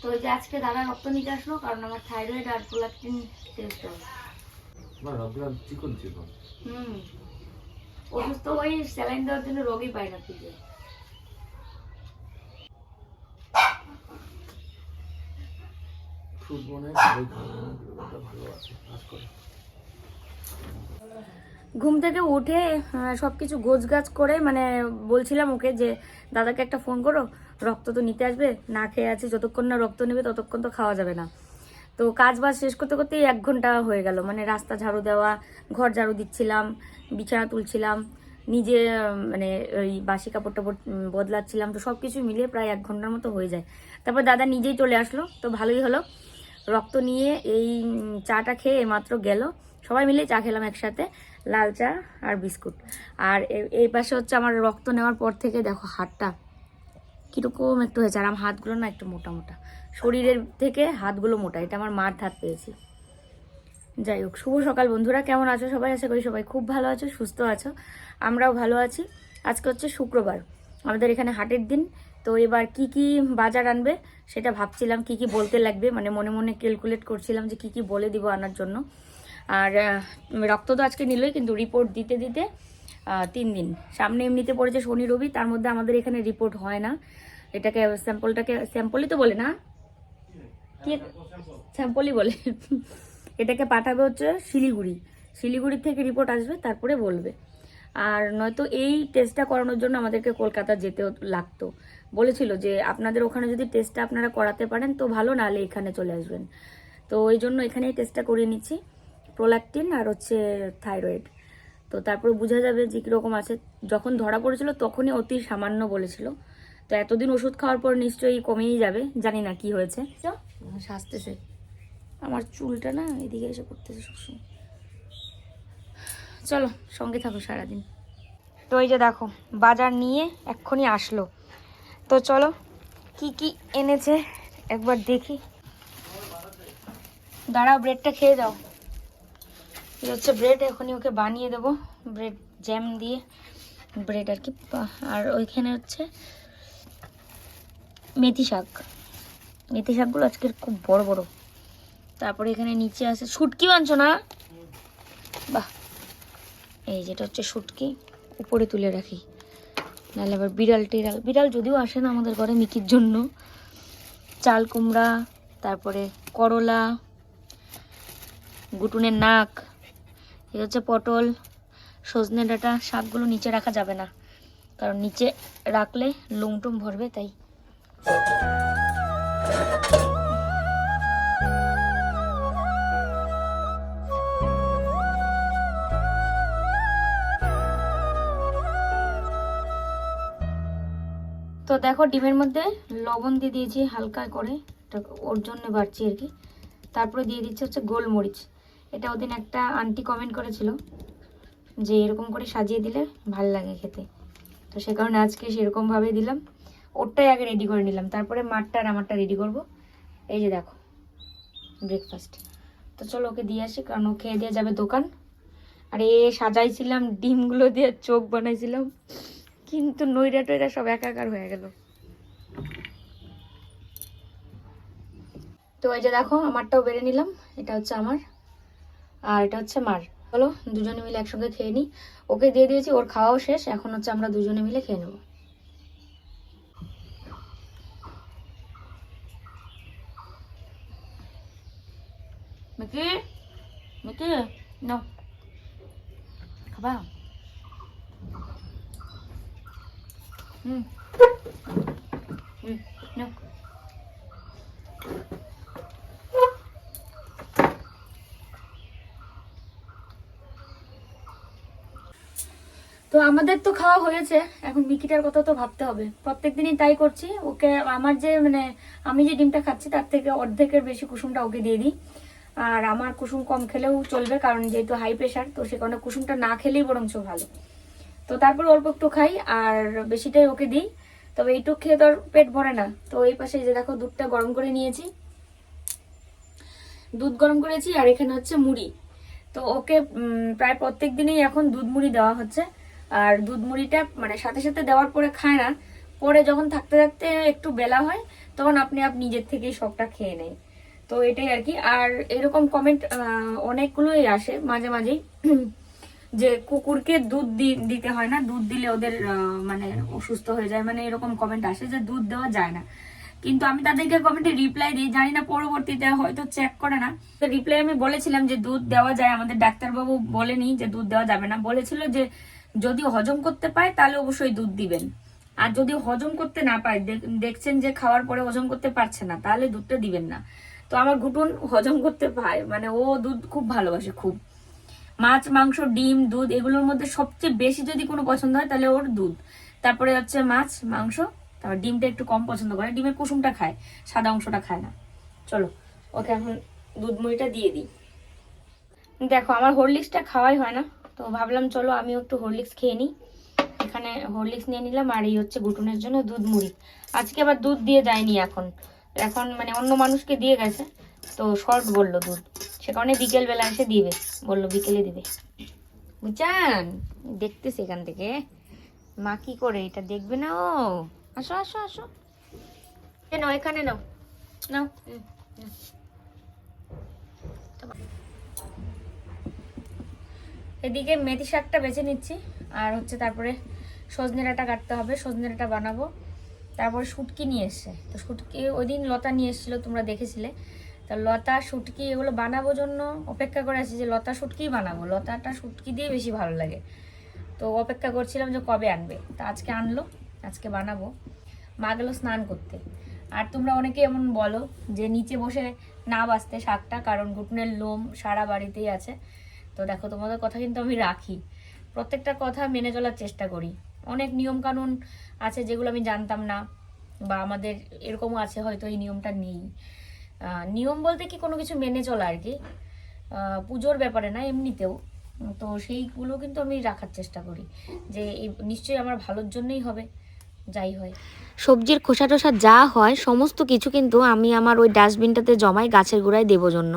তো যে আজকে দাদা রক্ত নিতে আসলো কারণ আমার থাইরয়েড আর প্রোলাকটিন টেস্ট হবে। চিকন চিকন হুম। অসুস্থ হয়ে স্যালাইন দেওয়ার জন্য রোগই পায় না পিজে মনে হয় খাবে। ভালো আছে কাজ করে। ঘুম থেকে উঠে সব কিছু গোছ গাছ করে মানে বলছিলাম ওকে যে, দাদাকে একটা ফোন করো, রক্ত তো নিতে আসবে, না খেয়ে আছে, যতক্ষণ না রক্ত নেবে, ততক্ষণ তো খাওয়া যাবে না। তো কাজ বাজ শেষ করতে করতেই এক ঘণ্টা হয়ে গেল মানে রাস্তা ঝাড়ু দেওয়া, ঘর ঝাড়ু দিচ্ছিলাম, বিছানা তুলছিলাম, নিজে মানে ওই বাসি কাপড় বদলাচ্ছিলাম, তো সব কিছু মিলিয়ে প্রায় এক ঘণ্টার মতো হয়ে যায়। তারপর দাদা নিজেই চলে আসলো, তো ভালোই হলো। রক্ত নিয়ে এই চাটা খেয়ে মাত্র গেল, সবাই মিলে চা খেলাম একসাথে। লাল চা আর বিস্কুট। আর এই পাশে হচ্ছে আমার রক্ত নেওয়ার পর থেকে দেখো হাতটা কীরকম একটু হয়েছে। আর আমার হাতগুলো না একটু মোটা মোটা। শরীরের থেকে হাতগুলো মোটা। এটা আমার মার হাত পেয়েছি। যাই হোক, শুভ সকাল বন্ধুরা। কেমন আছো সবাই? আশা করি সবাই খুব ভালো আছো, সুস্থ আছো। আমরাও ভালো আছি। আজকে হচ্ছে শুক্রবার। আমাদের এখানে হাটের দিন। তো এবার কি কি বাজার আনবে সেটা ভাবছিলাম, কি কি বলতে লাগবে। মানে মনে মনে ক্যালকুলেট করছিলাম যে কি কি বলে দিব আনার জন্য। আর রক্ত তো আজকে নিলই, কিন্তু রিপোর্ট দিতে দিতে তিন দিন। সামনে এমনিতে পড়েছে শনি, রবি, তার মধ্যে আমাদের এখানে রিপোর্ট হয় না। এটাকে স্যাম্পলটাকে স্যাম্পলই তো বলে না। কি স্যাম্পলই বলে। এটাকে পাঠাবে হচ্ছে শিলিগুড়ি। শিলিগুড়ি থেকে রিপোর্ট আসবে, তারপরে বলবে। আর নয়তো এই টেস্টটা করানোর জন্য আমাদেরকে কলকাতা যেতে লাগতো। বলেছিল যে, আপনাদের ওখানে যদি টেস্টটা আপনারা করাতে পারেন, তো ভালো, নাহলে এখানে চলে আসবেন। তো ওই জন্য এখানেই টেস্টটা করিয়ে নিচ্ছি। প্রোল্যাকটিন আর হচ্ছে থাইরয়েড। তো তারপরে বোঝা যাবে যে কীরকম আছে। যখন ধরা পড়েছিল তখনই অতি সামান্য বলেছিল। তো এতদিন ওষুধ খাওয়ার পর নিশ্চয়ই কমেই যাবে। জানি না কি হয়েছে। সাজতেছে। আমার চুলটা না এদিকে এসে পড়তেছে সবসময়। চলো সঙ্গে থাকো সারাদিন। তো এই যে দেখো বাজার নিয়ে এক্ষুনি আসলো। তো চলো কি কি এনেছে একবার দেখি। দাঁড়াও ব্রেডটা খেয়ে দাও এই হচ্ছে ব্রেড এখনই ওকে বানিয়ে দেবো। ব্রেড জ্যাম দিয়ে ব্রেড আর কি। আর ওইখানে হচ্ছে মেথি শাক। মেথি শাকগুলো আজকের খুব বড় বড়। তারপরে এখানে নিচে আছে শুটকি বানছো না বাহ! এই যেটা হচ্ছে শুটকি, উপরে তুলে রাখি। নাহলে আবার বিড়াল টিড়াল বিড়াল যদিও আসে না আমাদের ঘরে মিকির জন্য। চাল কুমড়া, তারপরে করলা, গুটুনের নাক। এই হচ্ছে পটল, সজনে ডাঁটা, শাকগুলো নিচে রাখা যাবে না। কারণ নিচে রাখলে লুমটুম ভরবে, তাই। তো দেখো, ডিমের মধ্যে লবণ দিয়ে দিয়েছি হালকা করে। ওর জন্য বাড়ছি আর কি। তারপরে দিয়ে দিচ্ছে হচ্ছে গোলমরিচ। এটা ওদিন একটা আন্টি কমেন্ট করেছিল যে এরকম করে সাজিয়ে দিলে ভালো লাগে খেতে। তো সে কারণে আজকে সেরকমভাবে দিলাম। ওরটাই আগে রেডি করে নিলাম। তারপরে মাঠটা আর আমারটা রেডি করব। এই যে দেখো ব্রেকফাস্ট তো চলো ওকে দিয়ে আসি, কারণ ও খেয়ে দিয়ে যাবে দোকান। আর এ সাজাইছিলাম, ডিমগুলো দিয়ে চোখ বানাইছিলাম। কিন্তু নইরা টইরা সব একাকার হয়ে গেল। তো এই যে দেখো, আমারটাও বেড়ে নিলাম। এটা হচ্ছে আমার। আর এটা হচ্ছে মার। চলো, দুজনে মিলে একসঙ্গে খেয়ে নিই। ওকে দিয়ে দিয়েছি, ওর খাওয়াও শেষ। এখন হচ্ছে আমরা দুজনে মিলে খেয়ে নেব। মিকি মিকি খাবা? হুম। হুম তো আমাদের তো খাওয়া হয়েছে। এখন মিকিটার কথা তো ভাবতে হবে। প্রত্যেক দিনই তাই করছি। ওকে, আমার যে মানে আমি যে ডিমটা খাচ্ছি, তার থেকে অর্ধেকের বেশি কুসুমটা ওকে দিয়ে দিই। আর আমার কুসুম কম খেলেও চলবে, কারণ যেহেতু হাই প্রেশার তো সে কারণে কুসুমটা না খেলেই বরঞ্চ ভালো। তো তারপর অল্প একটু খাই, আর বেশিটাই ওকে দিই। তবে এইটুক খেয়ে তোর পেট ভরে না। তো এই পাশে যে দেখো, দুধটা গরম করে নিয়েছি। দুধ গরম করেছি, আর এখানে হচ্ছে মুড়ি। তো ওকে প্রায় প্রত্যেক দিনই এখন দুধ মুড়ি দেওয়া হচ্ছে। আর দুধ মুড়িটা মানে সাথে সাথে দেওয়ার পরে খায় না। পরে যখন থাকতে থাকতে একটু বেলা হয়, তখন আপনি আপ নিজের থেকেই সবটা খেয়ে নেয় তো এটাই আর কি। আর এরকম কমেন্ট অনেকগুলোই আসে মাঝে মাঝেই। যে কুকুরকে দুধ দিতে হয় না। দুধ দিলে ওদের মানে অসুস্থ হয়ে যায়। মানে এরকম কমেন্ট আসে যে দুধ দেওয়া যায় না। কিন্তু আমি তাদেরকে কমেন্টে রিপ্লাই দিই। জানি না পরবর্তীতে হয়তো চেক করে না। তো রিপ্লাই আমি বলেছিলাম যে দুধ দেওয়া যায়। আমাদের ডাক্তারবাবু বলেনি যে দুধ দেওয়া যাবে না। বলেছিল যে যদি হজম করতে পায় তাহলে অবশ্যই দুধ দিবেন। আর যদি হজম করতে না পায় দেখছেন যে খাওয়ার পরে হজম করতে পারছে না, তাহলে দুধটা দিবেন না। তো আমার ঘুটুন হজম করতে পায় মানে ও দুধ খুব ভালোবাসে, খুব। মাছ, মাংস, ডিম, দুধ, এগুলোর মধ্যে সবচেয়ে বেশি যদি কোনো পছন্দ হয়, তাহলে ওর দুধ। তারপরে হচ্ছে মাছ, মাংস, তারপর ডিমটা একটু কম পছন্দ করে, ডিমের কুসুমটা খায়, সাদা অংশটা খায় না। চলো, ওকে এখন দুধ মুড়িটা দিয়ে দিই। দেখো, আমার হরলিক্সটা খাওয়াই হয় না। তো ভাবলাম চলো আমিও একটু হরলিক্স খেয়ে নিই। এখানে হরলিক্স নিয়ে নিলাম আর এই হচ্ছে গুটুনের জন্য দুধ মুড়ি। আজকে আবার দুধ দিয়ে যায়নি এখন। এখন মানে অন্য মানুষকে দিয়ে গেছে, তো শর্ট বলল দুধ। সে কারণে বিকেলবেলা এসে দিবে, বলল বিকেলে দিবে। বুঝছেন দেখতেছি এখান থেকে। মা কি করে এটা দেখবে না ও? আসো আসো আসো। নাও, এখানে নাও। নাও হুম, নাও। এদিকে মেথি শাকটা বেছে নিচ্ছি, আর হচ্ছে তারপরে সজনে ডাঁটা কাটতে হবে, সজনে ডাঁটা বানাবো। তারপরে শুটকি নিয়ে এসছে। তো শুটকি ওই দিন লতা নিয়ে এসেছিল, তোমরা দেখেছিলে। তা লতা, শুটকি এগুলো বানাবো জন্য অপেক্ষা করে আছি যে লতা শুটকিই বানাবো। লতাটা শুটকি দিয়ে বেশি ভালো লাগে। তো অপেক্ষা করছিলাম যে কবে আনবে। তা আজকে আনলো, আজকে বানাবো। মা গেলো স্নান করতে। আর তোমরা অনেকে এমন বলো যে নিচে বসে না বাঁচতে শাকটা, কারণ ঘুটনের লোম সারা বাড়িতেই আছে। তো দেখো, তোমাদের কথা কিন্তু আমি রাখি। প্রত্যেকটা কথা মেনে চলার চেষ্টা করি। অনেক নিয়ম কানুন আছে যেগুলো আমি জানতাম না, বা আমাদের এরকমও আছে, হয়তো এই নিয়মটা নেই। নিয়ম বলতে কি কোনো কিছু মেনে চলা আর কি? পুজোর ব্যাপারে না, এমনিতেও। তো সেইগুলো কিন্তু আমি রাখার চেষ্টা করি, যে এই নিশ্চয়ই আমার ভালোর জন্যই হবে, যাই হয়। সবজির খোসা টোসা যা হয়, সমস্ত কিছু কিন্তু আমি আমার ওই ডাস্টবিনটাতে জমাই গাছের গোড়ায় দেবো জন্য।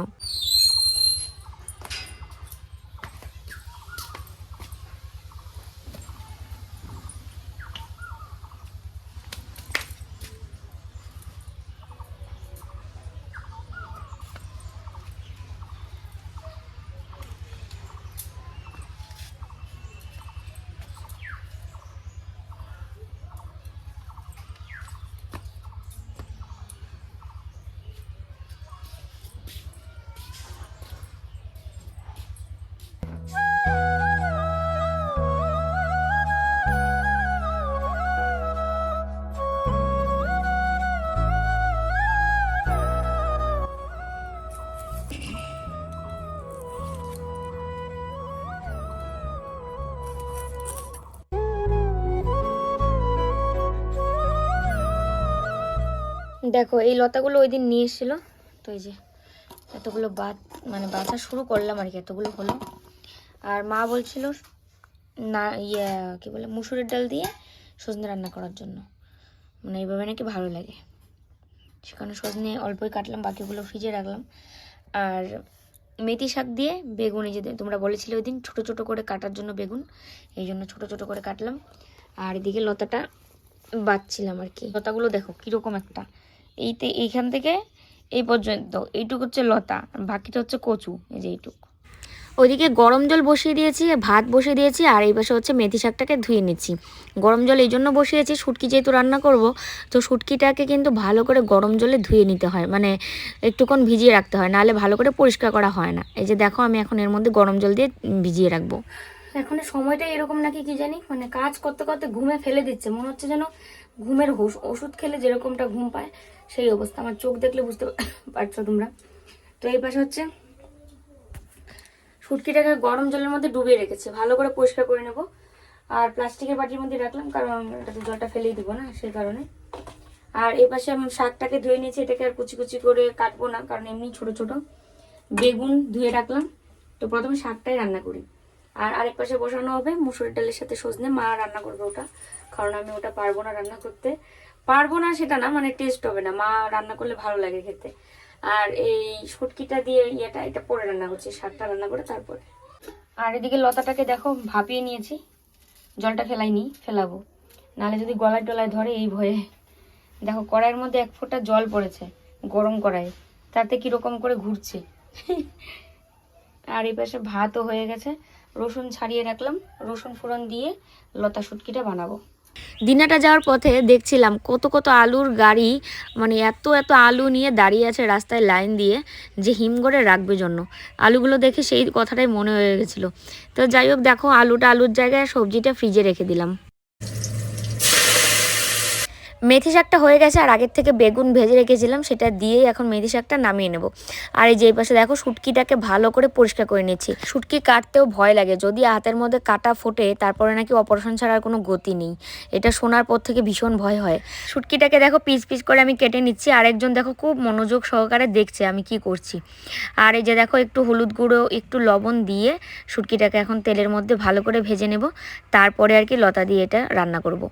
দেখো, এই লতাগুলো ওই দিন নিয়ে এসেছিল। তো এই যে এতগুলো বাত মানে বাছা শুরু করলাম আর কি, এতগুলো হলো। আর মা বলছিল, না ইয়ে কি বলে, মুসুরের ডাল দিয়ে সজনে রান্না করার জন্য। মানে এইভাবে নাকি ভালো লাগে। সেখানে সজনে অল্পই কাটলাম, বাকিগুলো ফ্রিজে রাখলাম। আর মেথি শাক দিয়ে বেগুন, এই যে তোমরা বলেছিলে ওই দিন ছোটো ছোটো করে কাটার জন্য বেগুন, এই জন্য ছোটো ছোটো করে কাটলাম। আর এদিকে লতাটা বাচ্ছিলাম আর কি। লতাগুলো দেখো, কীরকম একটা। এইতে এইখান থেকে এই পর্যন্ত। এইটুকু হচ্ছে লতা আর বাকিটা হচ্ছে কচু এই যে এইটুকু। ওইদিকে গরম জল বসিয়ে দিয়েছি ভাত বসিয়ে দিয়েছি আর এই পাশে হচ্ছে মেথি শাকটাকে ধুয়ে নিচ্ছি। গরম জল এই জন্য বসিয়েছি শুটকি যেহেতু রান্না করব তো শুটকিটাকে কিন্তু ভালো করে গরম জলে ধুয়ে নিতে হয় মানে একটুক্ষণ ভিজিয়ে রাখতে হয় নাহলে ভালো করে পরিষ্কার করা হয় না। এই যে দেখো আমি এখন এর মধ্যে গরম জল দিয়ে ভিজিয়ে রাখব। এখন সময়টা এরকম নাকি কি জানি মানে কাজ করতে করতে ঘুমে ফেলে দিচ্ছে মনে হচ্ছে যেন ঘুমের হোস- ওষুধ খেলে যেরকমটা ঘুম পায়। সেই অবস্থা। আমার চোখ দেখলে বুঝতে পারছ তোমরা। তো এই পাশে হচ্ছে শুটকিটাকে গরম জলের মধ্যে ডুবিয়ে রেখেছে। ভালো করে পরিষ্কার করে নেব। আর প্লাস্টিকের বাটির মধ্যে রাখলাম, কারণ এটাতে জলটা ফেলেই দিব না, সেই কারণে। আর এই পাশে আমি শাকটাকে ধুয়ে নিয়েছি, এটাকে আর কুচি কুচি করে কাটবো না, কারণ এমনি ছোট ছোট। বেগুন ধুয়ে রাখলাম। তো প্রথমে শাকটাই রান্না করি। আর আরেক পাশে বসানো হবে মুসুরির ডালের সাথে সজনে। মা রান্না করবে ওটা, কারণ আমি ওটা পারব না রান্না করতে। পারব না সেটা না মানে টেস্ট হবে না। মা রান্না করলে ভালো লাগে খেতে। আর এই শুটকিটা দিয়ে ইয়েটা, এটা পরে রান্না করছি, শাকটা রান্না করে তারপরে। আর এদিকে লতাটাকে দেখো, ভাপিয়ে নিয়েছি। জলটা ফেলাইনি, ফেলাবো। নাহলে যদি গলায় টলায় ধরে এই ভয়ে। দেখো, কড়াইয়ের মধ্যে এক ফোঁটা জল পড়েছে, গরম কড়াই তাতে কীরকম করে ঘুরছে। আর এই পাশে ভাতও হয়ে গেছে। রসুন ছাড়িয়ে রাখলাম। রসুন ফোড়ন দিয়ে লতা শুটকিটা বানাবো। দিনাটা যাওয়ার পথে দেখছিলাম কত কত আলুর গাড়ি মানে এত এত আলু নিয়ে দাঁড়িয়ে আছে রাস্তায় লাইন দিয়ে, যে হিমঘরে রাখবে জন্য। আলুগুলো দেখে সেই কথাটাই মনে হয়ে গেছিল। তো যাই হোক, দেখো আলুটা আলুর জায়গায়, সবজিটা ফ্রিজে রেখে দিলাম। মেথি শাকটা হয়ে গেছে আর আগের থেকে বেগুন ভেজে রেখেছিলাম, সেটা দিয়েই এখন মেথি শাকটা নামিয়ে নেব। আর এই যে পাশে দেখো শুটকিটাকে ভালো করে পরিষ্কার করে নিচ্ছি। শুটকি কাটতেও ভয় লাগে, যদি হাতের মধ্যে কাটা ফোটে, তারপরে নাকি অপারেশন ছাড়া আর কোনো গতি নেই। এটা শোনার পর থেকে ভীষণ ভয় হয়। শুটকিটাকে দেখো পিস পিস করে আমি কেটে নিচ্ছি, আরেকজন দেখো খুব মনোযোগ সহকারে দেখছে আমি কি করছি। আর এই যে দেখো একটু হলুদ গুঁড়ো, একটু লবণ দিয়ে শুটকিটাকে এখন তেলের মধ্যে ভালো করে ভেজে নেব। তারপরে আর কি লতা দিয়ে এটা রান্না করব।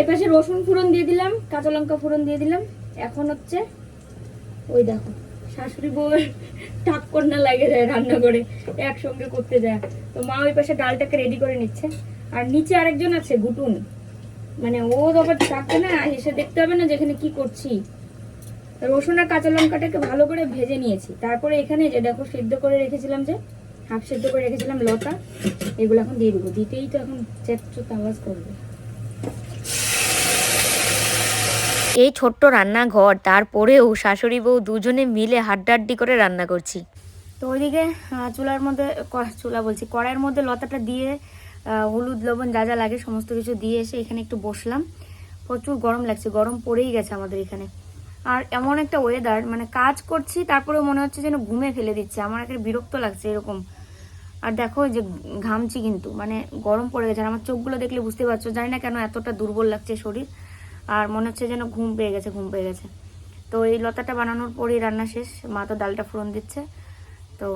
এই পাশে রসুন ফোড়ন দিয়ে দিলাম, কাঁচা লঙ্কা ফোড়ন দিয়ে দিলাম। এখন হচ্ছে ওই দেখো, শাশুড়ি বউয়ের টাক কন্যা লাগে যায় রান্না করে, একসঙ্গে করতে যায়। তো মা ওই পাশে ডালটাকে রেডি করে নিচ্ছে। আর নিচে আরেকজন আছে, গুটুন। মানে ও আবার থাকবে না, এসে দেখতে হবে না যেখানে কি করছি। রসুন আর কাঁচা লঙ্কাটাকে ভালো করে ভেজে নিয়েছি। তারপরে এখানে যে দেখো সিদ্ধ করে রেখেছিলাম যে, হাফ সিদ্ধ করে রেখেছিলাম লতা, এগুলো এখন দিয়ে দেবো। দিতেই তো এখন চেট আওয়াজ করবে। এই ছোট্ট রান্নাঘর, তারপরেও শাশুড়ি বউ দুজনে মিলে হাড্ডাড্ডি করে রান্না করছি। তো ওইদিকে চুলার মধ্যে চুলা বলছি, কড়াইয়ের মধ্যে লতাটা দিয়ে হলুদ, লবণ যা যা লাগে সমস্ত কিছু দিয়ে এসে এখানে একটু বসলাম। প্রচুর গরম লাগছে, গরম পড়েই গেছে আমাদের এখানে। আর এমন একটা ওয়েদার মানে কাজ করছি তারপরে মনে হচ্ছে যেন ঘুমে ফেলে দিচ্ছে, আমার একটা বিরক্ত লাগছে এরকম। আর দেখো যে ঘামছি কিন্তু মানে গরম পড়ে গেছে, আর আমার চোখগুলো দেখলে বুঝতে পারছ, জানি না কেন এতটা দুর্বল লাগছে শরীর। আর মনে হচ্ছে যেন ঘুম পেয়ে গেছে, ঘুম পেয়ে গেছে। তো এই লতাটা বানানোর পরেই রান্না শেষ। মা তো ডালটা ফোড়ন দিচ্ছে। তো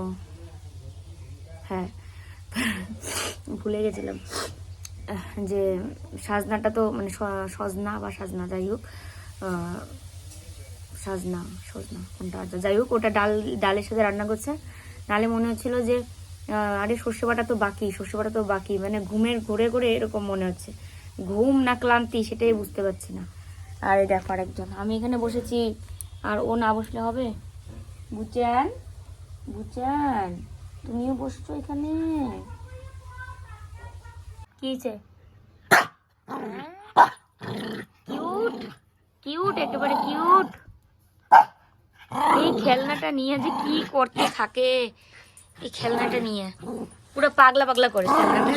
হ্যাঁ ভুলে গেছিলাম যে সাজনাটা তো মানে সজনা বা সাজনা, যাই হোক সাজনা, সজনা, কোনটা আছে? যাই হোক, ওটা ডাল, ডালের সাথে রান্না করছে। নালে মনে হচ্ছিল যে আরে সর্ষে বাটা তো বাকি, সর্ষে বাটা তো বাকি মানে ঘুমের ঘুরে ঘুরে এরকম মনে হচ্ছে। ঘুম না ক্লান্তি সেটাই বুঝতে পারছি না। আর দেখো আরেকজন। আমি এখানে বসেছি। আর ও না বসলে হবে? বুচান বুচান, তুমিও বসছো এখানে? কি কিউট কিউট, একেবারে কিউট। এই খেলনাটা নিয়ে যে কি করতে থাকে? এই খেলনাটা নিয়ে। পুরো পাগলা পাগলা করে। খেলনাটা।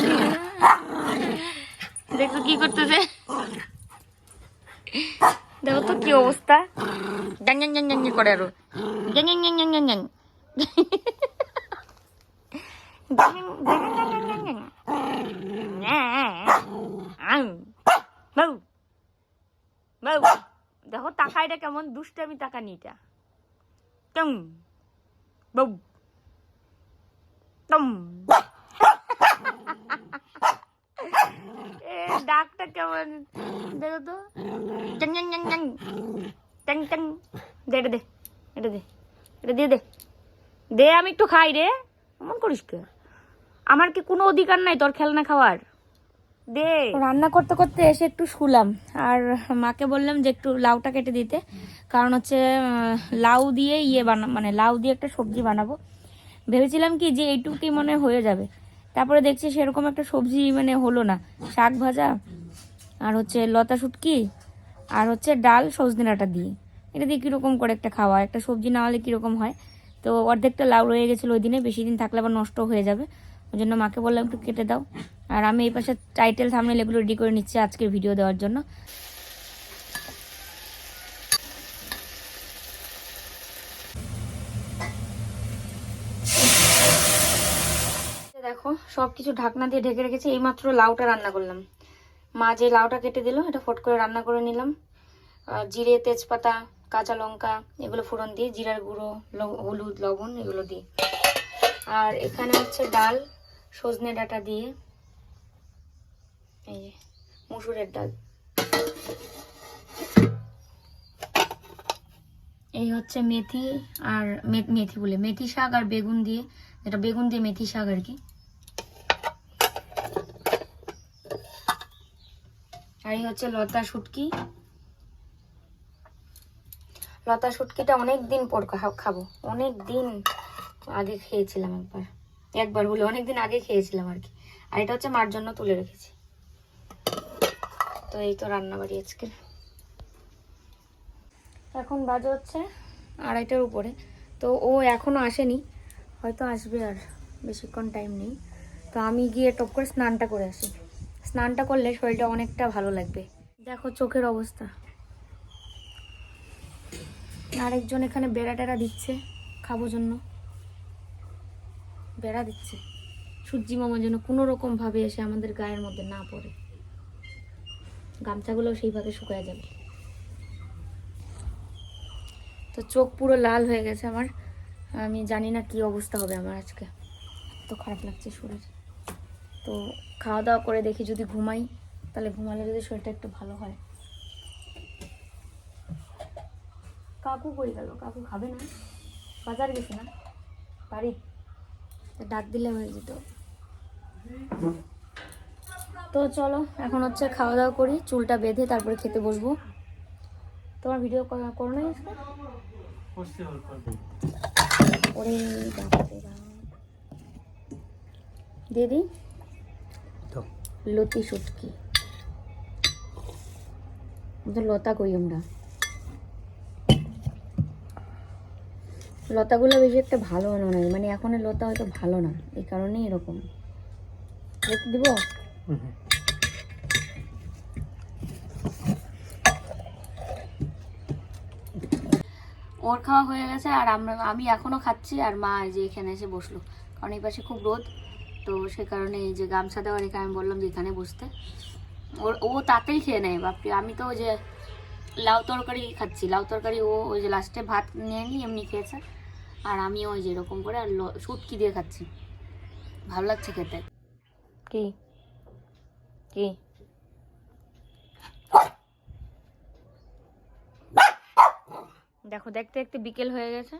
দেখো কি করতেছে দেখো তো কি অবস্থা গ্যাং গ্যাং গ্যাং গ্যাং করে আরও গ্যাং গ্যাং গ্যাং গ্যাং গ্যাং গ্যাং দেখো তাকাইটা কেমন দুষ্টামি তাকানি এটা টং বউ টম এ ডাকটা কেমন? দেখো তো টং টং দে, এটা দে। এটা দে। এটা দিয়ে দে। দে, আমি একটু খাই রে। এমন করিস কে? আমার কি কোনো অধিকার নাই তোর খেলনা খাওয়ার? দে। রান্না করতে করতে এসে একটু শুলাম। আর মাকে বললাম যে একটু লাউটা কেটে দিতে। কারণ হচ্ছে লাউ দিয়ে ইয়ে বানা মানে লাউ দিয়ে একটা সবজি বানাবো। ভেবেছিলাম কি যে এইটুকুই মনে হয়ে যাবে। তারপরে দেখছি সেরকম একটা সবজি মানে হলো না। শাক ভাজা, আর হচ্ছে লতা শুটকি, আর হচ্ছে ডাল সজনে দিয়ে। এটা দিয়ে কীরকম করে একটা খাওয়া একটা সবজি না হলে কীরকম হয়? তো অর্ধেকটা লাউ রয়ে গেছিল ওই দিনে, বেশি দিন থাকলে আবার নষ্ট হয়ে যাবে। ওই জন্য মাকে বললাম একটু কেটে দাও। আর আমি এই পাশে টাইটেল থামনেল এগুলো রেডি করে নিচ্ছি আজকের ভিডিও দেওয়ার জন্য। সব কিছু ঢাকনা দিয়ে ঢেকে রেখেছি, এইমাত্র লাউটা রান্না করলাম। মা যে লাউটা কেটে দিল, এটা ফট করে রান্না করে নিলাম। জিরে, তেজপাতা, কাঁচা লঙ্কা, এগুলো ফোড়ন দিয়ে, জিরার গুঁড়ো হলুদ, লবণ, এগুলো দিয়ে। আর এখানে হচ্ছে ডাল, সজনে ডাঁটা দিয়ে। এই যে, মুসুরের ডাল। এই হচ্ছে মেথি আর মেথি বলে, মেথি শাক আর বেগুন দিয়ে, এটা বেগুন দিয়ে মেথি শাক আর কি। আর এই হচ্ছে লতা শুটকি। লতা শুটকিটা অনেক দিন পর খাব। অনেক দিন আগে খেয়েছিলাম একবার। একবার বলে অনেক দিন আগে খেয়েছিলাম আর কি। আর এটা হচ্ছে মার জন্য তুলে রেখেছি। তো এই তো রান্না বাড়ি আজকে। এখন বাজে হচ্ছে আড়াইটার উপরে। তো ও এখনও আসেনি। হয়তো আসবে আর বেশিক্ষণ টাইম নেই। তো আমি গিয়ে টপ করে স্নানটা করে আসি। স্নানটা করলে শরীরটা অনেকটা ভালো লাগবে। দেখো চোখের অবস্থা। আরেকজন এখানে বেড়া টেরা দিচ্ছে খাব জন্য। বেড়া দিচ্ছে। সূর্যি মামা যেন কোনো রকম ভাবে এসে আমাদের গায়ের মধ্যে না পড়ে। গামছাগুলো সেইভাবে শুকায় যাবে। তো চোখ পুরো লাল হয়ে গেছে আমার। আমি জানি না কি অবস্থা হবে আমার আজকে। তো খারাপ লাগছে শরীর। তো খাওয়া দাওয়া করে দেখি যদি ঘুমাই তাহলে ঘুমালে যদি শরীরটা একটু ভালো হয়। কাকু কই গেল? কাকু খাবে না? বাজার গেছে না? বাড়ি? ডাক দিলে হয়ে যেত। তো চলো এখন হচ্ছে খাওয়া দাওয়া করি চুলটা বেঁধে তারপরে খেতে বসবো। তোমার ভিডিও করো না ওরে দাও। লতি শুটকি লতা কই আমরা? লতাগুলো বেশি একটা ভালো নয় মানে এখন লতা হয়তো ভালো না, এই কারণেই এরকম। দিব? ওর খাওয়া হয়ে গেছে, আর আমরা আমি এখনও খাচ্ছি, আর মা যে এখানে এসে বসল। কারণ এই পাশে খুব রোদ। তো সে কারণে এই যে গামছা দেওয়ার এখানে আমি বললাম যে এখানে বসতে। ওর, ও তাতেই খেয়ে নেয়, বাপরে, আমি তো যে লাউ তরকারি খাচ্ছি। লাউ তরকারি ও ওই যে লাস্টে ভাত নিয়ে নি এমনি খেয়েছে। আর আমি ওই যে এরকম করে আর শুটকি দিয়ে খাচ্ছি। ভালো লাগছে খেতে। কি? কি? দেখো, দেখতে দেখতে বিকেল হয়ে গেছে।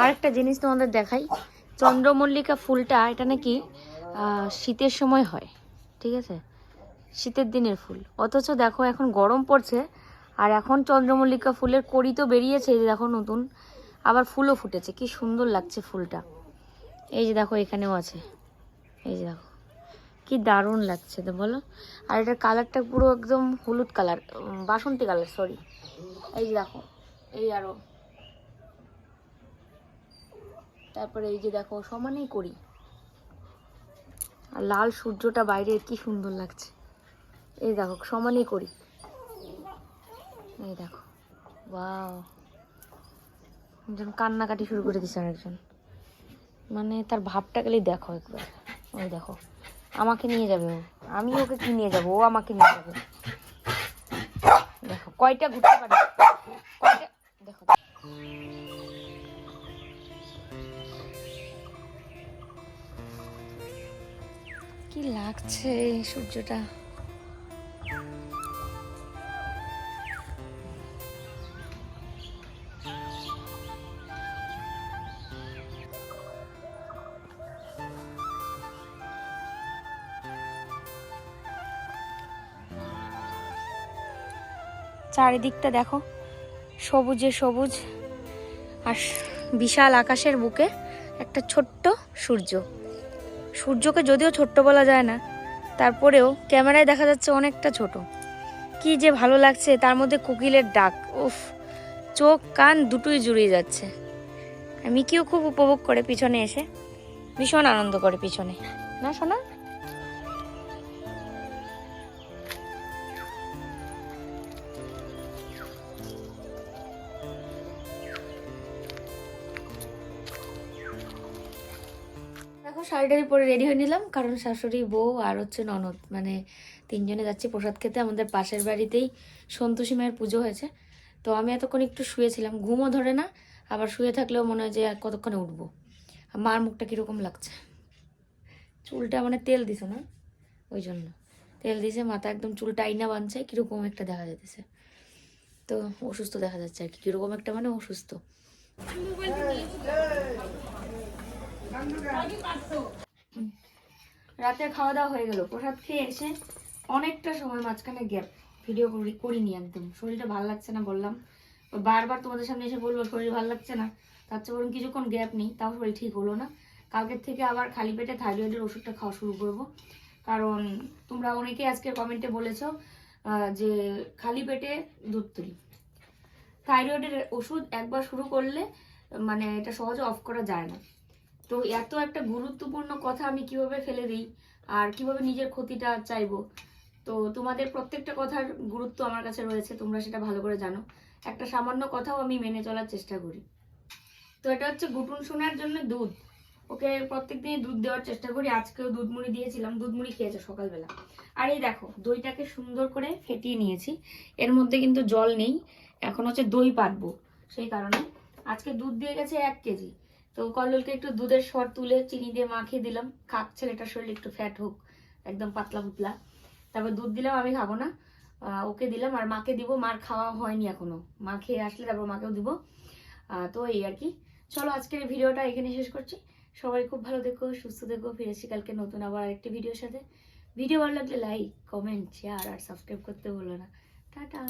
আর একটা জিনিস তোমাদের দেখাই। চন্দ্রমল্লিকা ফুলটা, এটা নাকি শীতের সময় হয়, ঠিক আছে? শীতের দিনের ফুল। অথচ দেখো, এখন গরম পড়ছে, আর এখন চন্দ্রমল্লিকা ফুলের কড়ি তো বেরিয়েছে দেখো নতুন, আবার ফুলও ফুটেছে, কি সুন্দর লাগছে ফুলটা। এই যে দেখো, এখানেও আছে। এই যে দেখো, কি দারুণ লাগছে তো বলো। আর এটার কালারটা পুরো একদম হলুদ কালার বাসন্তী কালার সরি এই যে দেখো, এই আরও। তারপরে এই যে দেখো, সমানেই করি। আর লাল সূর্যটা বাইরে কি সুন্দর লাগছে। এই দেখো, সমানই করি। এই দেখো বাও একজন কান্নাকাটি শুরু করে দিচ্ছে আরেকজন। মানে তার ভাবটা গেলেই দেখো একবার। ওই দেখো, আমাকে নিয়ে যাবে ও। আমি ওকে কি নিয়ে যাব? ও আমাকে নিয়ে যাবে। দেখো, কয়টা ঘুরতে পারে? কয়টা দেখো। লাগছে এই সূর্যটা। চারিদিকটা দেখো সবুজে সবুজ আর বিশাল আকাশের বুকে একটা ছোট্ট সূর্য। সূর্যকে যদিও ছোট্ট বলা যায় না, তারপরেও ক্যামেরায় দেখা যাচ্ছে অনেকটা ছোট। কি যে ভালো লাগছে, তার মধ্যে কোকিলের ডাক, উফ, চোখ, কান দুটোই জুড়িয়ে যাচ্ছে। মিকিও খুব উপভোগ করে পিছনে এসে, ভীষণ আনন্দ করে পিছনে। না শোনা শাড়িটারি পরে রেডি হয়ে নিলাম। কারণ শাশুড়ি, বউ আর হচ্ছে ননদ। মানে তিনজনে যাচ্ছি প্রসাদ খেতে। আমাদের পাশের বাড়িতেই সন্তোষী মায়ের পুজো হয়েছে। তো আমি এতক্ষণ একটু শুয়েছিলাম। ঘুমও ধরে না। আবার শুয়ে থাকলেও মনে হয় যে কতক্ষণে উঠবো। মার মুখটা কীরকম লাগছে? চুলটা মানে তেল দিছো না? ওই জন্য। তেল দিছে, মাথা একদম চুলটা আইনা বাঁধছে কীরকম একটা দেখা যেতেছে তো অসুস্থ দেখা যাচ্ছে আর কি। কীরকম একটা মানে অসুস্থ। রাতের খাওয়া দাওয়া হয়ে গেল। প্রসাদ খেয়ে এসে অনেকটা সময় মাঝখানে গ্যাপ ভিডিও করি, করিনি একদম। শরীরটা ভালো লাগছে না বললাম। বারবার তোমাদের সামনে এসে বলব, শরীর ভালো লাগছে না? তার চেয়ে বরং কিছুক্ষণ গ্যাপ নেই, তাও শরীর ঠিক হলো না। কালকের থেকে আবার খালি পেটে থাইরয়েডের ওষুধটা খাওয়া শুরু করব। কারণ তোমরা অনেকেই আজকে কমেন্টে বলেছ যে খালি পেটে দুধ তুলি। থাইরয়েডের ওষুধ একবার শুরু করলে মানে এটা সহজে অফ করা যায় না। তো এত একটা গুরুত্বপূর্ণ কথা আমি কীভাবে ফেলে দিই আর কীভাবে নিজের ক্ষতিটা চাইব? তো তোমাদের প্রত্যেকটা কথার গুরুত্ব আমার কাছে রয়েছে, তোমরা সেটা ভালো করে জানো। একটা সামান্য কথাও আমি মেনে চলার চেষ্টা করি। তো এটা হচ্ছে গুটুন শোনার জন্য দুধ। ওকে প্রত্যেকদিনই দুধ দেওয়ার চেষ্টা করি। আজকেও দুধ মুড়ি দিয়েছিলাম, দুধ মুড়ি খেয়েছে সকালবেলা। আর এই দেখো, দইটাকে সুন্দর করে ফেটিয়ে নিয়েছি। এর মধ্যে কিন্তু জল নেই, এখন হচ্ছে দই পাতবো সেই কারণে। আজকে দুধ দিয়ে গেছে এক কেজি। তো কল্লোলকে একটু দুধের সর তুলে চিনি দিয়ে মাখিয়ে দিলাম। খাক, ছেলেটার শরীর একটু ফ্যাট হোক, একদম পাতলা পুতলা। তারপর দুধ দিলাম, আমি খাব না। ওকে দিলাম, আর মাকে দিব, মার খাওয়া হয়নি এখনও। মা খেয়ে আসলে তারপর মাকেও দিব। তো এই আর কি। চলো, আজকের ভিডিওটা এখানে শেষ করছি। সবাই খুব ভালো দেখো সুস্থ দেখো ফিরেছি কালকে নতুন আবার আরেকটি ভিডিওর সাথে। ভিডিও ভালো লাগলে লাইক কমেন্ট শেয়ার আর সাবস্ক্রাইব করতে ভুলো না। টাটা!